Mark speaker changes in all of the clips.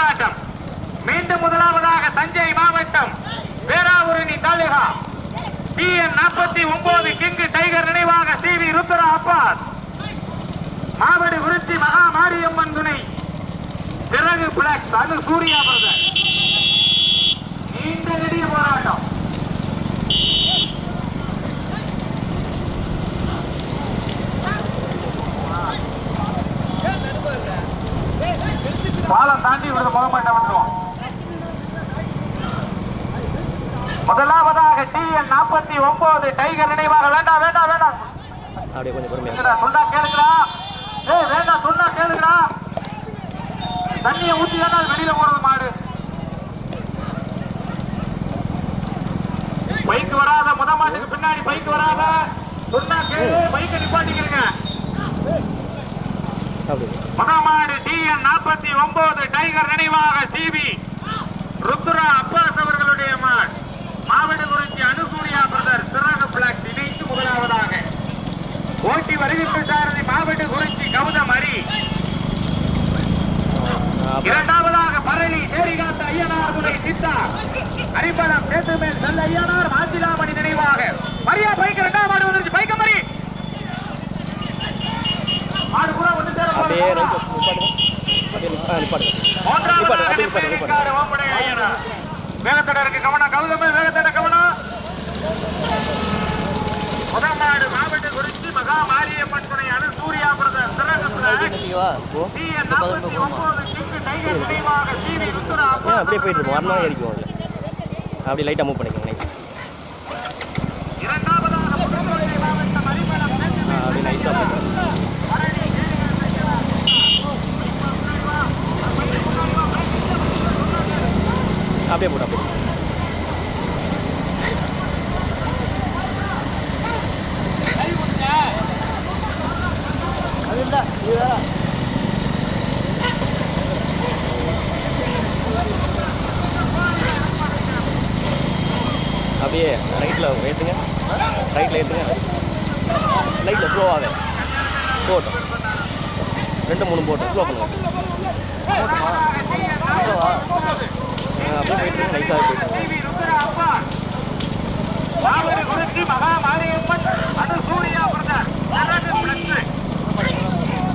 Speaker 1: போராட்டம். மீண்டும் முதலாவதாக தஞ்சை மாவட்டம் பேராவூரணி தாலுகா. பிஎன் நாற்பத்தி ஒன்பது கிங்கு டைகர் நினைவாக சி வி ருத்ரா அப்பாஸ். மாவடி குறிச்சி மகா மாரியம்மன் துணை. பிறகு பிளாக் அது சூர்யா பிரதர் நீண்ட நெடிய போராட்டம் பாலம் தாண்டி விடுது முகமாட்ட வந்துருவோம் முதலாவதாக டிஎன் நாற்பத்தி டைகர் நினைவாக வேண்டாம் வேண்டாம் வேண்டாம்.
Speaker 2: அப்படியே கொஞ்சம் பொறுமையாக
Speaker 1: கேளுடா, சொன்னா கேளுங்கடா. ஏய் வேண்டாம் சொன்னா கேளுங்கடா. தண்ணியை ஊத்தி தானே வெளியில போறது மாடு. பைக் வராத முத மாட்டுக்கு பின்னாடி பைக் வராத. சொன்னா கேளு பைக்கை நிப்பாட்டிக்கிறீங்க மகாமாடு டிஎன் நாற்பத்தி ஒன்பது டைகர் நினைவாக சிபி. ருத்ரா அப்பாஸ் அவர்களுடைய மாட். மாவட்ட குறிச்சி அனுசூரியா பிரதர் சிறகு. முதலாவதாக ஓட்டி வருகின்ற சாரதி மாவட்ட குறிச்சி கௌதம் அரி. இரண்டாவதாக பரளி சேரிகாத்த ஐயனார் துணை சித்தா. அரிப்படம் சேத்துமேல் செல்ல ஐயனார் மாசிலாமணி நினைவாக. மரியா பைக் இரண்டாம் மாடு வந்துருச்சு. பைக்க மரி பூரா ஒன்று சேர மூன்றாவதாக கவனம். கௌதமே வேகத்தட கவனம். முதமாடு மாவட்ட குறிச்சி மகா மாரியம்மன் துணை அணு சூர்யா பிரதர். சிறகத்துல
Speaker 2: நிறுத்திக்கவா இப்போ
Speaker 1: டிஎன் நாற்பத்தி ஒன்பது கிங்கு டைகர் நினைவாக டிவி ருத்துரா அப்பா
Speaker 2: ஏன் அப்படியே போயிட்டு இருக்கும் வரணும் ஏறிக்குவோம் அப்படியே லைட்டாக மூவ் பண்ணிக்கோங்க அப்படியே போயிட்டு
Speaker 1: பரணி
Speaker 2: அப்படியே போட்டு அப்படியே அப்படியே ரைட்டில் ஏற்றுங்க ரைட்டில் ஏற்றுங்க லைட்டில் ஸ்லோவாகவே போட்டோம். ரெண்டு மூணு போட்டு ஸ்லோ பண்ணுங்க. அப்படியே போயிட்டு நைஸாக போயிட்டு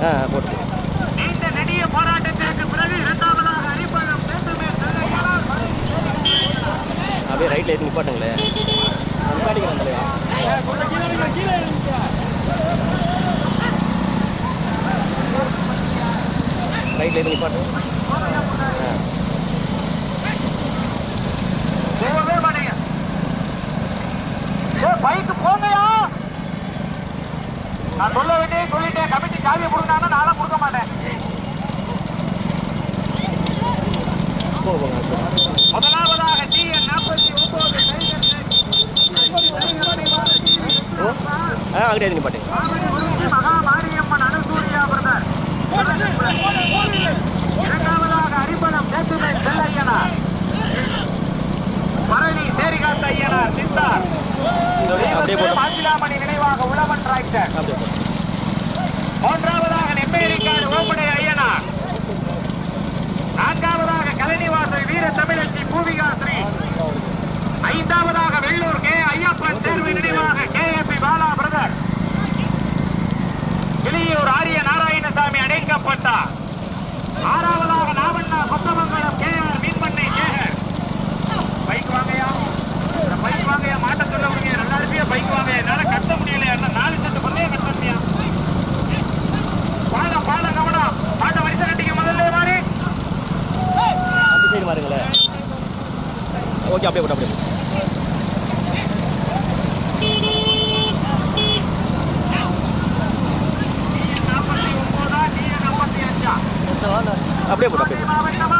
Speaker 2: ஆ போட்டு.
Speaker 1: நீண்ட நெடிய போராட்டத்திற்கு பிறகு இரண்டாவதாக அரிப்பழம்
Speaker 2: அப்படியே ரைட்டில் எடுத்து நிப்பாட்டுங்களேன் நிப்பாட்டிக்கிறேன் தலைவா ரைட்டில் ஏற்றி நிப்பாட்டு
Speaker 1: பைக்கு போங்கயா நான் சொல்ல வேண்டிய சொல்லிட்டேன் கமிட்டி சாவியை கொடுத்தாங்கன்னா நானும் கொடுக்க மாட்டேன்
Speaker 2: போங்க போங்க அடுத்து.
Speaker 1: முதலாவதாக டிஎன் நாற்பத்தி ஒன்பது
Speaker 2: ஓ ஆ
Speaker 1: மாரியம்மன் அனுசூரியா பிரதர். இரண்டாவதாக அரிப்பணம் சேத்துமை செல்லையனார். பழனி சேரிகாத்த ஐயனார் சித்தார்
Speaker 2: போட்டு
Speaker 1: மாசிலாமணி நினைவாக உழவன் டிராக்டர்
Speaker 2: போட்டு
Speaker 1: மூன்றாவதாக நெம்மேரிக்காடு ஓம்படை ஐயனார் நான்காவதாக கலைநிவாசல் வீர தமிழச்சி பூவிகாஸ்ரீ ஐந்தாவதாக வெள்ளூர் கே ஐயப்பன் தேர்வு நினைவாக K B Bala brother Kiliyur Ariya Narayanasamy அடைக்கப்பட்டார் ஆறாவதாக நாவண்ணா கொத்தமங்கலம் கே ஆர் மீன்பண்ணை சேகர் பைக் வாங்கயா இந்த பைக் வாங்கயா மாட்ட சொல்ல முடியும் நல்லா இருப்பியா பைக் வாங்க என்னால கட்ட முடியல என்ன நாலு சட்டு பண்ணே கட்ட முடியும் பாட பாட கவனம் பாட்ட வரிசை கட்டிக்க முதல்ல மாறி
Speaker 2: அந்த சைடு மாறுங்களேன் ஓகே அப்படியே போட்டு அப்படியே அப்படியே போட்டு அப்படியே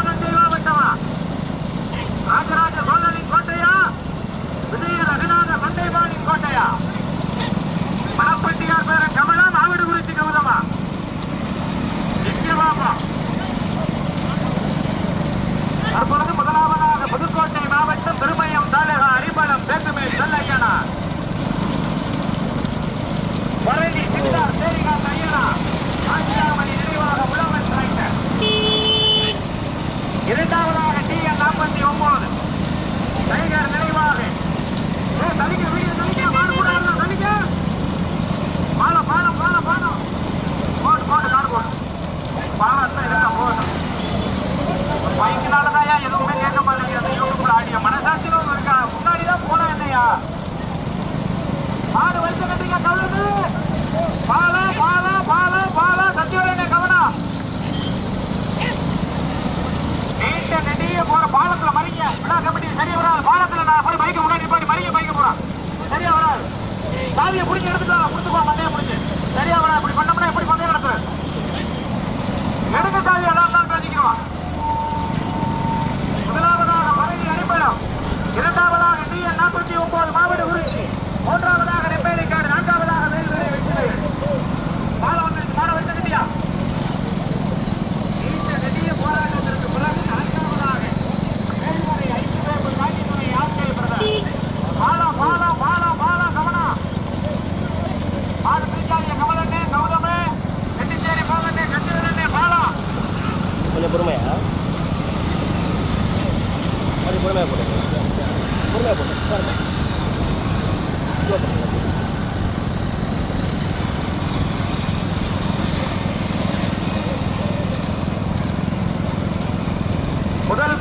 Speaker 1: இரண்டாவதாக டிஎன் நாற்பத்தி ஒன்பது டைகர் நினைவாக தலிக்கு சரியா வராது பாலத்தில் நான் போய் பைக்கை முன்னாடி போய் மறிக்க பைக்க சரியா வராது சாவியை பிடிச்சி எடுத்துக்கலாம் கொடுத்துக்குவோம் மண்டையை பிடிச்சி. சரியா வராது இப்படி பண்ணோம்னா எப்படி பந்தயம் நடத்துறேன் எடுக்க சாவி எல்லாரும் பேசிக்கிறோம். முதலாவதாக மனைவி அடிப்படம் இரண்டாவதாக டி நாற்பத்தி ஒன்பது மாவட்ட ஊராட்சி மூன்றாவது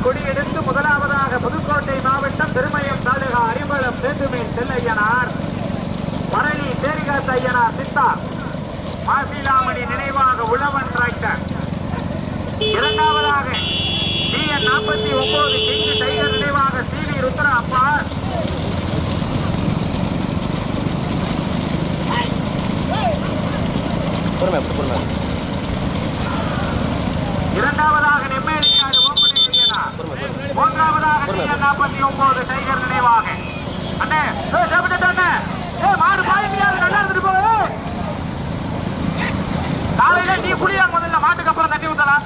Speaker 1: கொடியெடுத்து முதலாவதாக புதுக்கோட்டை மாவட்டம் திருமயம் தாலுகா அறிவளம் சேத்துமீன் செல்லையனார். மரணி தேரிகா ஐயனார் சித்தார் மாசிலாமணி நினைவாக உழவன் டிராக்டர். இரண்டாவதாக டிஎன் நாற்பத்தி ஒன்பது கிங்கு டைகர் நினைவாக சி வி ருத்ரா அப்பா நாற்பத்தி ஒன்பது டைகர் நினைவாக. அண்ணே மாடு நல்லா இருந்துட்டு போகுது காலையில நீ புளியா முதல்ல மாட்டுக்கு அப்புறம் ஊத்தலாம்.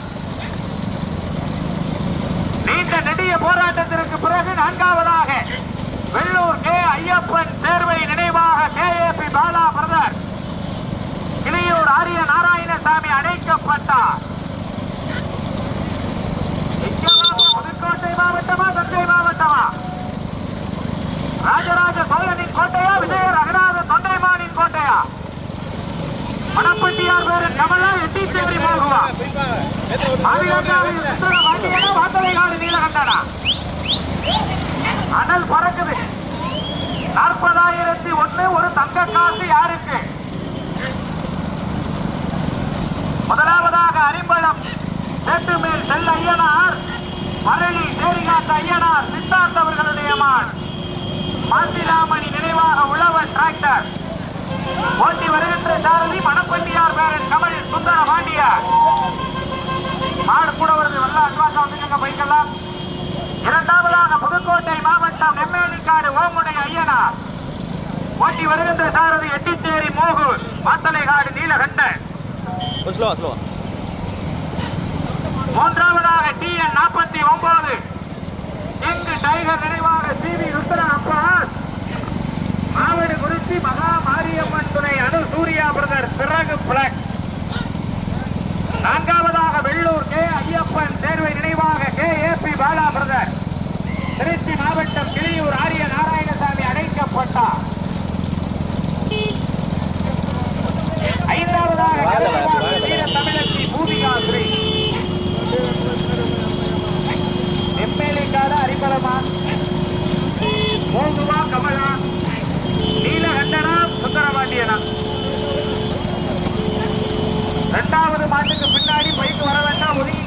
Speaker 1: நீண்ட நெடிய போராட்டத்திற்கு பிறகு நான்காவதாக வெள்ளூர் கே ஐயப்பன் தேர்வை நினைவாக K A B Bala brother. Kiliyur Ariya Narayanasamy அழைக்கப்பட்டார் மணப்பட்டியார் பேரு கமலா எட்டி தேவரி மோகுவா பாதுகாப்பாளர் சுந்தர பாண்டியனா வாத்தலைகாடு நீலகண்டனா அனல் பறக்குது. நாற்பதாயிரத்தி ஒண்ணு ஒரு தங்க காசு யாருக்கு? முதலாவதாக அரிம்பளம் மேல் செல்ல ஐயனார் மரளி தேரிகாத்த ஐயனார் சித்தார்த் அவர்களுடைய மான். மாசிலாமணி நினைவாக உழவர் டிராக்டர். ஓட்டி வருகின்ற சாரதி மணப்பட்டியார் பேரன் கமல் சுந்தர பாண்டியா மாடு கூட வருது நல்லா அட்வான்ஸ் வந்துக்கங்க போய்க்கலாம் இரண்டாவதாக புதுக்கோட்டை மாவட்டம் நெம்மேலிக்காடு ஓமுடைய ஐயனா ஓட்டி வருகின்ற சாரதி எட்டிச்சேரி மோகு மாத்தலைகாடு நீலகண்டன். மூன்றாவதாக டி என் நாற்பத்தி ஒன்பது. இங்கு டைகர் நினைவாக பாலா பிரதர். திருச்சி மாவட்டம் கிளியூர் ஆரிய நாராயணசாமி அடைக்கப்பட்டார் ஐந்தாவதாக வீர பூமி பூமிகாஸ்ரீ எம்எல்ஏக்கார அறிமலமா மோதுவா கமலா. நீலகண்டனா சுந்தரபாண்டியனா. இரண்டாவது
Speaker 2: மாட்டுக்கு பின்னாடி பைக்கு
Speaker 1: வர வேண்டாம் ஒதுங்கி